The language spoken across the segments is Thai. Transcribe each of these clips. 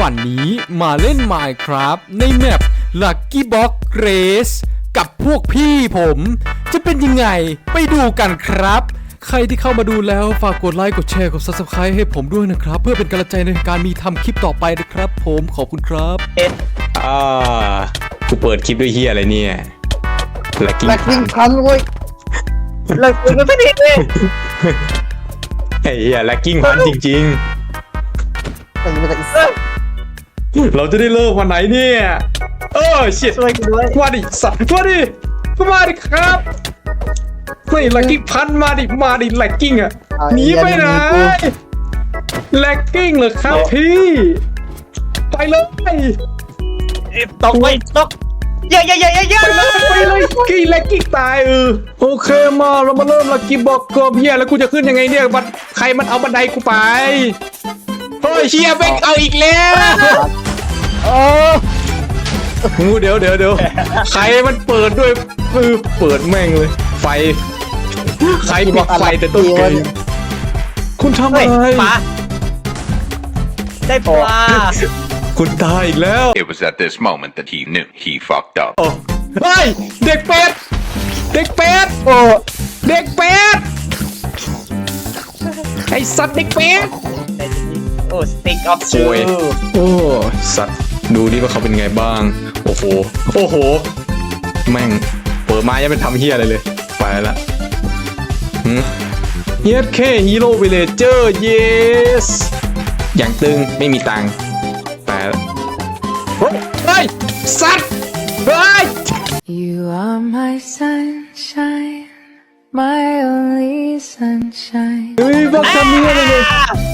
วันนี้มาเล่น Minecraft ในแมป Lucky Box Race กับพวกพี่ผม จะเป็นยังไงไปดูกันครับ ใครที่เข้ามาดูแล้วฝากกดไลค์กดแชร์กด Subscribe ให้ผมด้วยนะครับ เพื่อเป็นกำลังใจในการมีทำคลิปต่อไปนะครับ ผมขอบคุณครับอ่ากูเปิดคลิปด้วยเฮียอะไรเนี่ยแลกกิ้งแบกวิ่งพันเว้ยเราคุยกันไม่ผิดเลยไอ้เฮียแลกกิ้งพันจริงตีมาจากอีสานๆ เราจะได้เลิกวันไหนเนี่ยเออเชิดช่วยกันด้วยมาดิสัตว์มาดิมาดิครับไม่แลกกิ้งพันมาดิมาดิแลกกิ้งอะหนีไปไหนแลกกิ้งเหรอครับพี่ ไปเลยตกไปตกเยอะเยอะเยอะเยอะเยอะไปเลยไปเลยกี่แลกกิ้งตายเออโอเคมาเรามาเริ่มลักกี้บอกกบเฮียแล้วกูจะขึ้นยังไงเนี่ยบันใครมันเอาบันไดกูไปเฮ้ยเฮียแม่งเอาอีกแล้ว โอ้งูเดี๋ยวเดี๋ยวเดี๋ยวใครมันเปิดด้วยเออเปิดแม่งเลย ไฟ ใครปิดไฟแต่ต้นเกมคุณทำอะเฮ้ยไรปลาได้ปลาคุณตายอีกแล้ว It was at this moment that he knew he fucked up. โอ้เฮ้ยเด็กเป็ดเด็กเป็ดโอ้เด็กเป็ดไอสัตว์เด็กเป็ดโอ้สติ๊กออฟโอ้ยโอ้สัตว์ ดูดิว่าเขาเป็นไงบ้าง โอ้โห โอ้โห แม่ง เปิดมายังไม่ทำเฮียอะไรเลย ไปละเฮียแค่ฮีโร่วิเลเจอร์เยสอย่างตึงไม่มีตังค์ไปละเฮ้ยเฮ้ยสัตว์เฮ้ย You are my sunshine, my only sunshine. เฮ้ยบอกทำเฮียอะไรเลยโ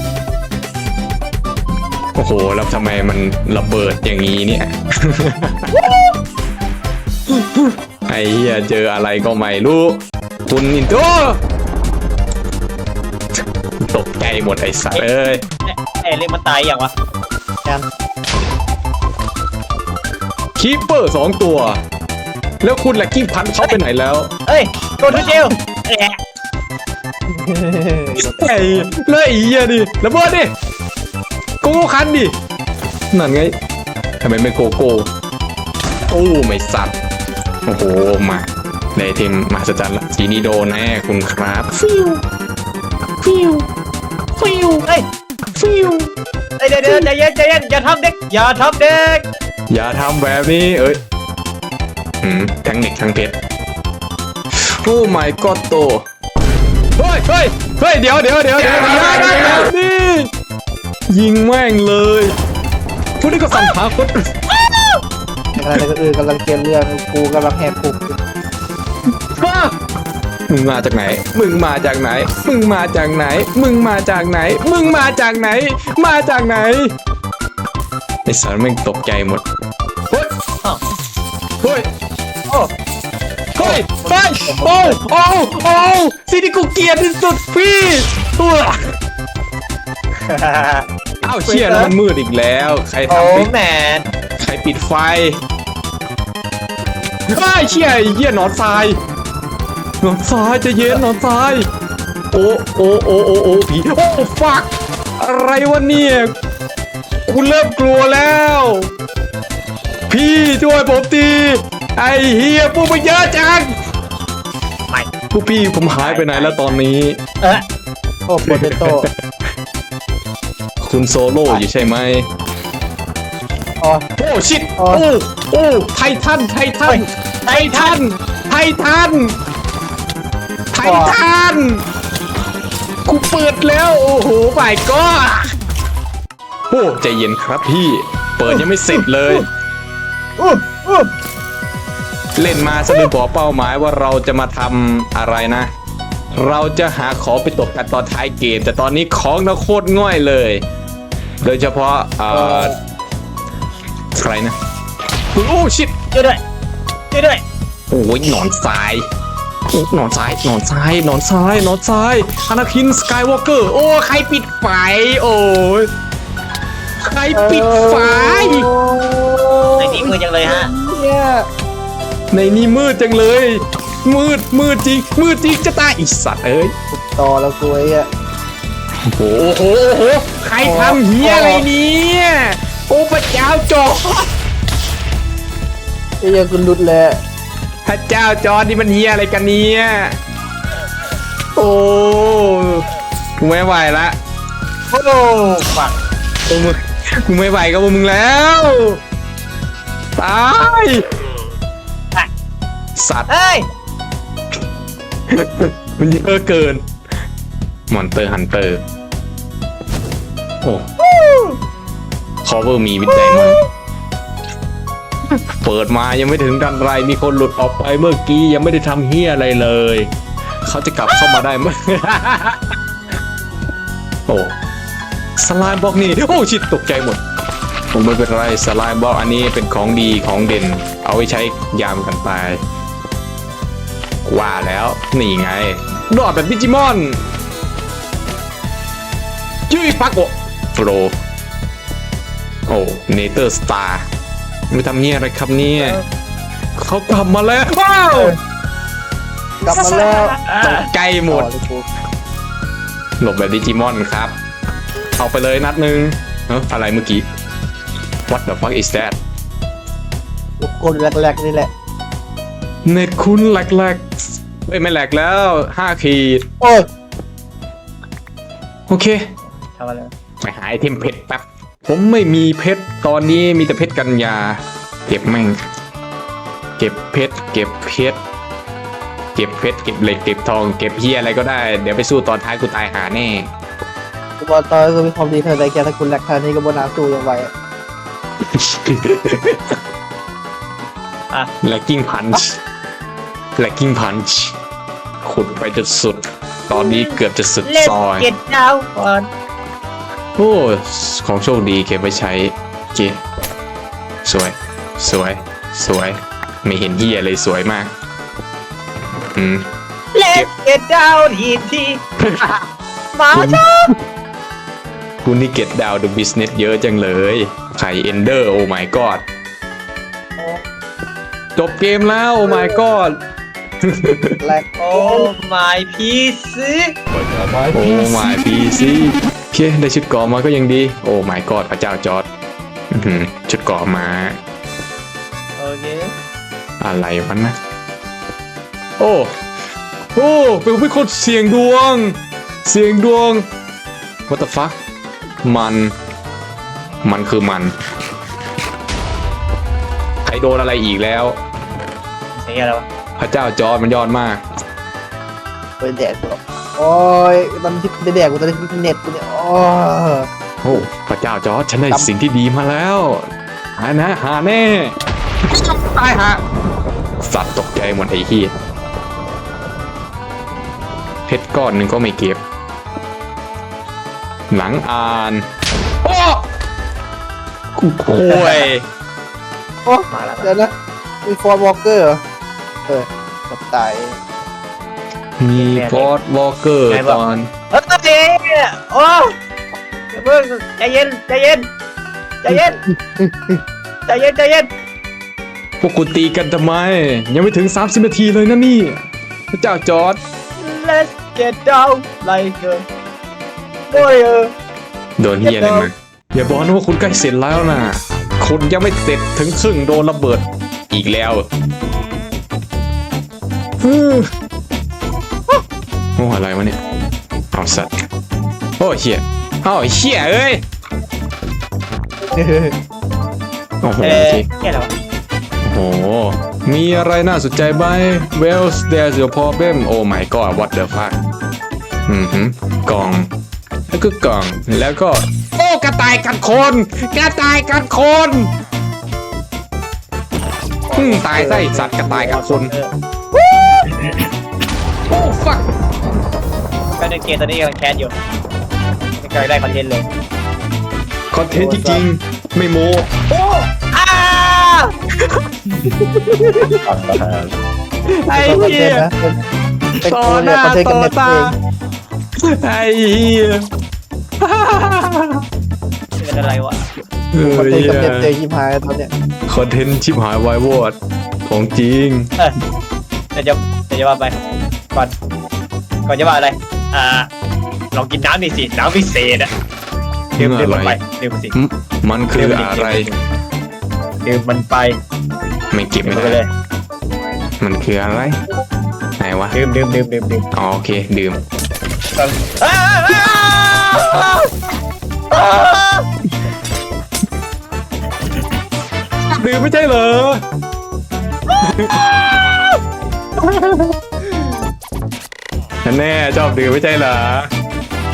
อ้โห แล้วทำไมมันระเบิดอย่างนี้เนี่ย ไอ้เหี้ยเจออะไรก็ไม่รู้คุณอินโตตกใจหมดไอ้สัตว์เอ้ยเอ้ยเรียกมันตายอย่างวะกันคีปเปอร์สองตัว แล้วคุณแหละกิ้งพันเขาไปไหนแล้ว เอ้ยโดนทุกเจลแอะไอ้แล้วไอ้เหี้ยดิระเบิดดิ โกโก้คันดิ นั่นไงทำไมไม่โกโก้ โอ้ไม่สัตว์ โอ้โห มาในทีมมหัศจรรย์ละทีนี้โดนแน่คุณครับ ฟิว ฟิว ฟิว เอ้ย ฟิวเอ้ยเดี๋ยวเดี๋ยวใจเย็นใจเย็นอย่าทำเด็ก อย่าทำเด็ก อย่าทำแบบนี้ เอ้ยอืมทั้งเด็กทั้งเพชรโอ้ my god โต เฮ้ยเฮ้ยเฮ้ยเดี๋ยวเดี๋ยวเดี๋ยวเดี๋ยวอย่าได้แบบนี้ ยิงแม่งเลยพวกนี้ก็สั่งหาคนอะไรก็เออกำลังเกมเรื่องกูกำลังแหกคุกอยู่มามึงมาจากไหน มึงมาจากไหน มึงมาจากไหน มึงมาจากไหน มึงมาจากไหน มาจากไหนไอ้สารแม่งตกใจหมดเฮ้ยอ้าวเฮ้ยโอ้เฮ้ยไปโอ้โอ้โอ้สิ่งที่กูเกลียดที่สุดพี่ตัว อ้าวเชี่ยแล้วมันมืดอีกแล้ว ใครโอ้ทำปิดแมนใครปิดไฟไอ้ยเชี่ยไอ้เหี้ยหนอนทรายหนอนทรายใจะเย็นหนอนทรายโอ้โอ้โอ้โอ้โอ้ผีโอ้ฟักอะไรวะเนี่ยกูเริ่มกลัวแล้ว พี่ช่วยผมทีไอ้เฮียพวกมันเยอะจังไม่ พวกพี่ผมหายไปไหนแล้วตอนนี้ เออโอ้โปเตโต้ คุณโซโล่อยู่ใช่ไหมอ๋อ โอ้ชิดอ๋โอ้อโอ้ไททันไททันไททันไททันไททันกูเปิดแล้ว โอ้โหไปก็โอ้ใจเย็นครับพี่ เปิดยังไม่เสร็จเลย อู้อู้เล่นมาสลืมบอกเป้าหมายว่าเราจะมาทำอะไรนะ เราจะหาของไปตกกันตอนท้ายเกม แต่ตอนนี้ของเราโคตรง่อยเลย โดยเฉพาะเอ่อใครนะโอ้ชิดช่วยด้วยช่วยด้วยโอ้ยหนอนทรายหนอนทรายหนอนทรายหนอนทรายหนอนทรายอนาคินสกายวอล์กเกอร์โอ้ใครปิดไฟโอ้ยใครปิดไฟ ในนี้มือจังเลยฮะเนี่ยในนี้มืดจังเลย มืดมืดจริงมืดจริงจะตายอีสัตว์เอ้ย ต่อแล้วกูไอ้อะ โอ้โหโอ้โหใครทำเฮียอะไรเนี่ยโอ้พระเจ้าจอร์จไอ้ยังคุณหลุดเลยพระเจ้าจอร์จนี่มันเฮียอะไรกันเนี่ยโอ้กูไม่ไหวละโอ้ฟังโอ้มึงกูไม่ไหวกับพวกมึงแล้วตายสัตว์ เฮ้ย มันเยอะเกิน มอนเตอร์ฮันเตอร์ โอ้คอเวอร์มีวิดไดมอนเปิดมายังไม่ถึงดันไร มีคนหลุดออกไปเมื่อกี้ยังไม่ได้ทำเฮียอะไรเลย เขาจะกลับเข้ามาได้ไหมโอ้สไลม์บล็อกนี่ โอ้ชิดตกใจหมดผมไม่เป็นไรสไลม์บล็อกอันนี้เป็นของดีของเด่น เอาไว้ใช้ยามกันตายว่าแล้ว นี่ไงรอดแบบดิจิมอน ยุ้ยปักโอโฟรโอ้เนเตอร์สตาร์ไม่ทำเงี้ยอะไรครับเนี่ยเขากลับมาแล้วว้าวกลับมาแล้วตกใจหมดต่อเลยกูหลบแบบดิจิมอนครับ เอาไปเลยนัดหนึ่งเอ้ออะไรเมื่อกี้ What the fuck is that คนแรกๆนี่แหละ เน็ตคุณแหลกๆเอ้ยไม่แหลกแล้ว5ขีด โอ้ย โอเค ทำอะไรไปหาไอเทมเพชรแป๊บผมไม่มีเพชรตอนนี้มีแต่เพชรกัญญา เก็บแม่ง เก็บเพชรเก็บเพชรเก็บเพชรเก็บเหล็กเก็บทองเก็บเฮียอะไรก็ได้ เดี๋ยวไปสู้ตอนท้ายกูตายหาแน่กูบอกตอนนี้กูมีความดีเธอใจแค่ถ้าคุณแรกท่านี้ก็บนน้ำสู้ยังไวแลกกิ้งพันช์แลกกิ้งพันช์ขุดไปจนสุด ตอนนี้เกือบจะสุดเล่นซอยเก็ตดาวก่อน โอ้ของโชคดีเก็บไว้ใช้โอเคสวย สวย สวย ไม่เห็นเฮียเลยสวยมาก อืมเล่นเก็ตดาวทีทีมาชอบคุณนี่เก็ตดาวดูบิสเนสเยอะจังเลย ไข่เอนเดอร์โอ้ my god จบเกมแล้ว โอ้ my god แรกโอ้ my พีซีโอ้ my PC โอเค ได้ชุดเกอมาก็ยังดี โอ้ my god พระเจ้าจอร์ดอื้อหือชุดเกอมาโอเค อะไรวะนะ โอ้โอ้เป็นเป็นคนเสียงดวง เสียงดวง what the fuck มัน มันคือมัน ใครโดนอะไรอีกแล้วใช่อะไรวะพระเจ้าจอร์ดมันยอดมากไปแดกกูหรอกโอ้ยตอนที่ได้ แดกกูตอนนี้เน็ตกูเนี่ยโอ้ยโอ้พระเจ้าจอร์ดฉันได้ครับสิ่งที่ดีมาแล้วหานะหาแน่ตายฮะสัตว์ตกใจหมดไอ้เหี้ยเพชรก้อนหนึ่งก็ไม่เก็บ หลังอ่านโอ้กูโคุยโอ้มาแล้วเดี๋ยวนะมีฟอร์ดวอลเกอร์เหรอเออกับตายมีฟอร์ดวอลเกอร์ตอน เฮ้ยโอ้อย่าเพิ่งใจเย็นใจเย็นใจเย็นใจเย็นใจเย็นพวกกูตีกันทำไม ยังไม่ถึง 30 นาทีเลยนะนี่ พระเจ้าจอร์ด Let's get down like a warrior โดนเฮียอะไรมาอย่าบอกนะว่าคุณใกล้เสร็จแล้วนะคุณยังไม่เสร็จถึงครึ่งโดนระเบิดอีกแล้วฮึ่มโอ้อะไรวะเนี่ย เอาสัตว์โอ้เฮียเอาเฮียเอ้ยโอ้โหเอ๊โอเคะแค่อะไรวะโอ้โหมีอะไรน่าสนใจไหม Well there's your problem Oh my god what the fuck อือหือกล่อง แล้วก็กล่องแล้วก็ โอ้กระต่ายกัดคนกระต่ายกัดคนอืมตายไส้สัตว์กระต่ายกัดคนเออโอ้ fuck ก็ในเกมตอนนี้กำลังแคสอยู่ไม่เคยได้คอนเทนต์เลย คอนเทนต์จริงๆไม่โมโอ้อ้าไอ้เป็นคอนเทเหี้นยต์นะเป็นเป็นต่อกูหเนี่ยน้าคอนเทนต์กับต่อเน็ตตาเองไอ้เหี้ยเป็นอะไรวะเออคอนเทนต์กับเน็ตเอเหี้ยงยิมหายตอนเนี้ยคอนเทนต์ชิบหายวายวอดของจริงเออเดี๋ยวจะเดี๋ยวจะว่าไปก่อนก่อนจะว่าอะไร อ่าลองกินน้ำนี่สิน้ำพิเศษอะดื่มดื่มอะมันไรไปดื่มมันสิหึมันคืออะไร ดื่มมันไปไม่เก็บดื่มไม่มันไปเลได้ยมันคืออะไรไหนวะดื่มดื่มดื่มดื่มดื่มอ๋อโอเคดื่มอ้าวอ้าวอ้าวดื่มไม่ใช่เหรอ แน่ชอบดื่มไม่ใช่เหรอ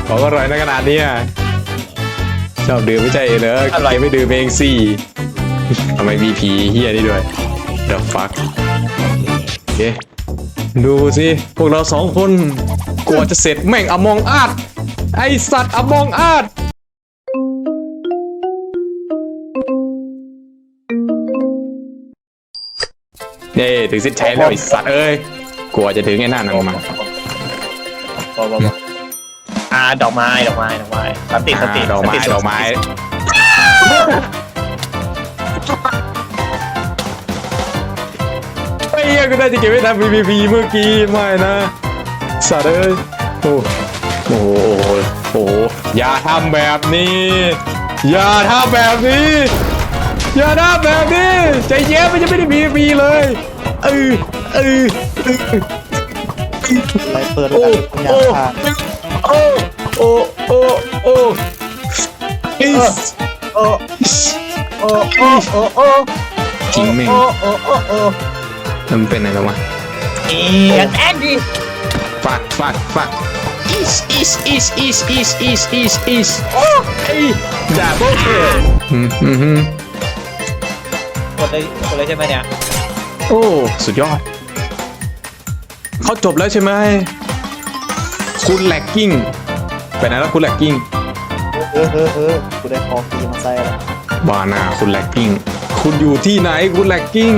ของอร่อยนะขนาดเนี้ยชอบดื่มไม่ใช่เหรออร่อยไม่ดื่มเองสิทำไมมีผีเฮียนี่ด้วย The fuck เอ๊ะดูสิพวกเราสองคนกว่าจะเสร็จแม่งอมองอาดไอสัตว์อมองอาดนี่ถึงเส้นชัยแล้วไอสัตว์เอ้ยกลัวจะถึงไอ้หน้านังมา บอบอบออ่าดอกไม้ดอกไม้ดอกไม้สติสติอ่าดอกไม้สติดอกไม้ไอ้เหี้ยก็ได้จะเก็บไว้ทำ PVP เมื่อกี้ไม่นะสัตว์เอ้ยโอ้โอ้โหโอ้โหอย่าทำแบบนี้ อย่าทำแบบนี้ อย่าทำแบบนี้ ใจเย็นมันจะไม่ได้ PVP เลยเออเออเออ ไรเปิดแล้วกันคุณยาค่ะโอ้โอ้โอ้โอ้อิสโอ้โอ้โอ้โอ้โอ้จริงแม่งโอ้โอ้โอ้โอ้มันเป็นอะไรวะเอียแอนดี้ฟักฟักฟักอิสอิสอิสอิสอิสอิสอิสอิสโอ้ไอ้ดับเบิลคิลอืมอืมอืมกดเลยกดเลยใช่ไหมเนี่ยโอ้สุดยอด เขาจบแล้วใช่ไหมคุณแลกกิ้งไปไหนแล้วคุณแลกกิ้งเออเออเออกูได้ของฟรีมาใส่แล้วบานาคุณแลกกิ้งคุณอยู่ที่ไหนคุณแลกกิ้ง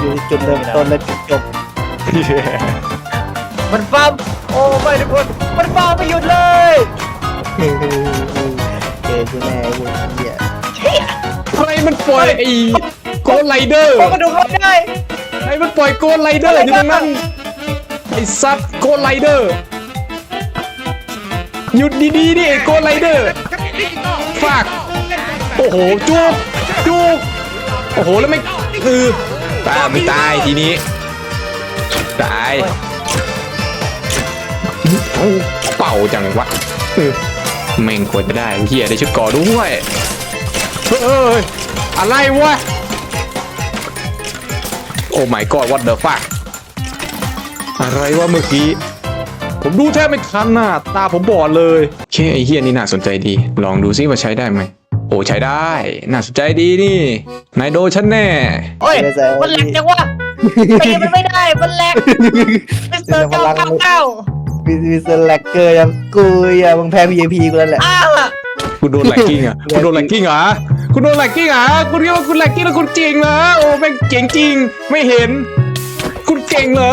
อยู่จุดเริ่มต้นและจุดจบมันฟัมโอ้ไม่ทุกคนมันฟัมไม่หยุดเลยเฮ้ยเฮ้ยเฮ้ยเฮ้ยกูแน่เว้ยเหี้ยใครมันปล่อยไอ้โกลไลเดอร์โอ้กระดูกรถได้ไอ้มันปล่อยโกลไลเดอร์อยู่ตรงนั้น ไอ้ซัดโกลไลเดอร์ หยุดดีๆดิไอ้โกลไลเดอร์ฟาก โอ้โห จุกจุกโอ้โห แล้วไม่เออตายไม่ตายทีนี้ ตายเป่าจังวะเออแม่งควรจะได้เฮียได้ชุดก่อด้วยเฮ้ยอะไรวะ โอ้ my god what the fuck อะไรวะเมื่อกี้ ผมดูแทบไม่ทันน่ะตาผมบอดเลยเคไอเฮียนี่น่าสนใจดี ลองดูซิว่าใช้ได้ไหมโอ้ใช้ได้ น่าสนใจดีนี่นายโดนฉันแน่ โอ้ย มันแหลกจังวะตีมันไม่ได้ มันแหลกมิสเตอร์เก้าเก้าเก้ามีมีเซลแลกเกอร์ยังกูอย่ามึงแพ้ VIP กูแล้วแหละอ้าวคุณโดนแลกกิ้งอะคุณโดนแลกกิ้งเหรอคุณโดนแลกกิ้งเหรอคุณคิดว่าคุณแลกกิ้งแล้วคุณเก่งเหรอโอ้แม่งเก่งจริง ไม่เห็น คุณเก่งเหรอ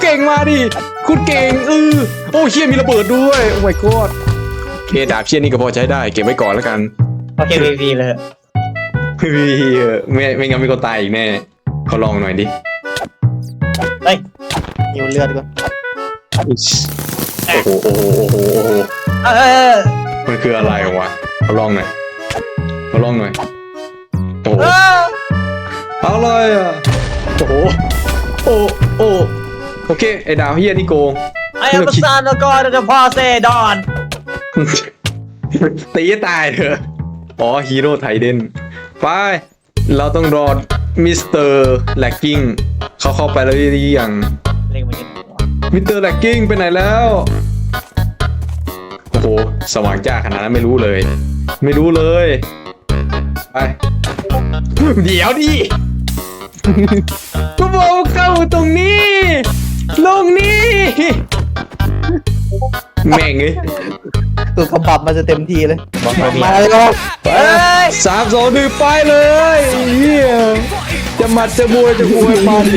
เก่งมาดิคุณเก่งเออโอ้เฮียมีระเบิดด้วยโอ้ my god โอเคดาบเชี่ยนี่ก็พอใช้ได้เก็บไว้ก่อนแล้วกันโอเคพีพีเลยไม่มีเออไม่ไม่งั้นมีคนตายอีกแน่เขาลองหน่อยดิเฮ้ยหิวเลือดก่อนโอ้โหโอ้โหโอ้โหโอ้โหเออมันคืออะไรวะเขาลองหน่อยเขาลองหน่อยโอ้โหเอออะไรอะโอ้โหโอ้โอ้ โอเคไอ้ดาวเฮียนี่โกงไอ้อัปซานกรจะพอเซดอนตีให้ตายเถอะ อ๋อฮีโร่ไทเดนไป เราต้องรอมิสเตอร์แลกกิ้งเขาเข้าไปแล้วหรือยังเรียกมันยังมิสเตอร์แลกกิ้งไปไหนแล้ว โอ้โห สว่างจ้าขนาดนั้นไม่รู้เลย ไม่รู้เลย ไป เดี๋ยวดิก็บอกว่าเข้าตรงนี้ ลงนี่แม่งเอ้ยตัวกำบับมันจะเต็มทีเลย บอกมามาเลยครับไปสามสองหนึ่งไปเลยเฮียจะหมัดจะมวยจะมวยมาดิ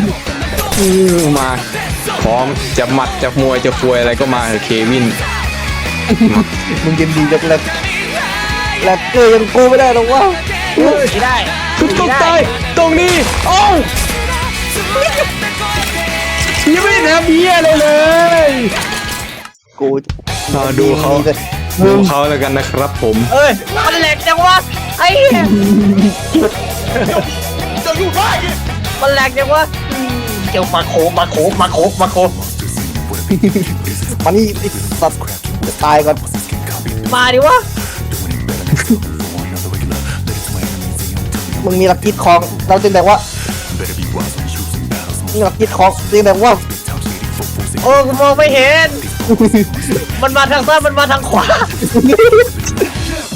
อื้อมาพร้อมจะหมัดจะมวยจะฟวยอะไรก็มาเถอะเควิน มึงยินดีจังเลยแลกเกอร์ยังกูไม่ได้หรอกวะไม่ได้ คุณต้องตายตรงนี้ โอ้ว ยังไม่ได้ทำเบี้ยเลยเลย กูมาดูเขาดูเขาแล้วกันนะครับผม เอ้ยมันแหลกจังวะไอ้เหี้ยมันแหลกจังวะอืมเจ้ามาโคมาโคมาโคมาโคมันนี่ไอ้สัตว์จะตายก่อนมาดิวะมึงมีหลักคิดของ เราจึงแบบว่า มีหลักคิดของจึงแบบว่าโอ้กูมองไม่เห็น มันมาทางซ้ายมันมาทางขวา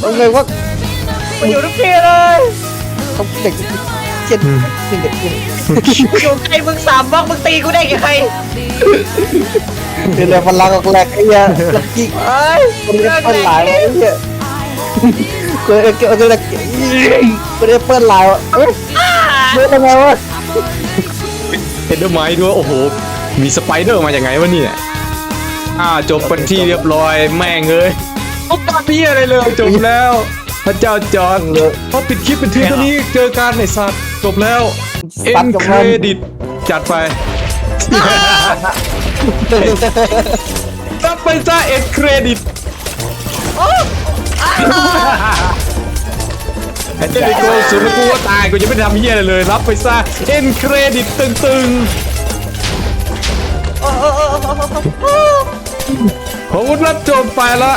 มึงเลยว่ามันอยู่ทุกที่เลยต้องเด็กเช่นเด็กเช่นกูอยู่ใกล้มึงสามบล็อกมึงตีกูได้ยังไงเดี๋ยวพลังออกแหลกไอ้เหี้ยหลักคิดเอ้ยคนนี้เปิ้ลหลายวะไอ้เหี้ยกูเออเกี่ยวกับอะไรกูได้เปิ้ลหลายวะเอ้ยเปิ้ลยังไงวะ เห็นด้วยไหมด้วยโอ้โห มีสไปเดอร์มาอย่างไงวะเนี่ยอ่าจบเป็นที่เรียบร้อยแม่งเลยปุ๊บปั๊บเพี้อะไรเลยจบแล้ว พระเจ้าจอร์ดพอปิดคลิปเป็นทีเท่านี้เจอกันในสัตว์จบแล้วเอ็นเครดิตจัดไปรับไปซะเอ็นเครดิต ไอ้เจ้าไอ้โกสุดแล้วกูว่าตายกูยังไม่ได้ทำเหี้ยอะไรเลย รับไปซะเอ็นเครดิตตึงๆขอบคุณรับชมไปละ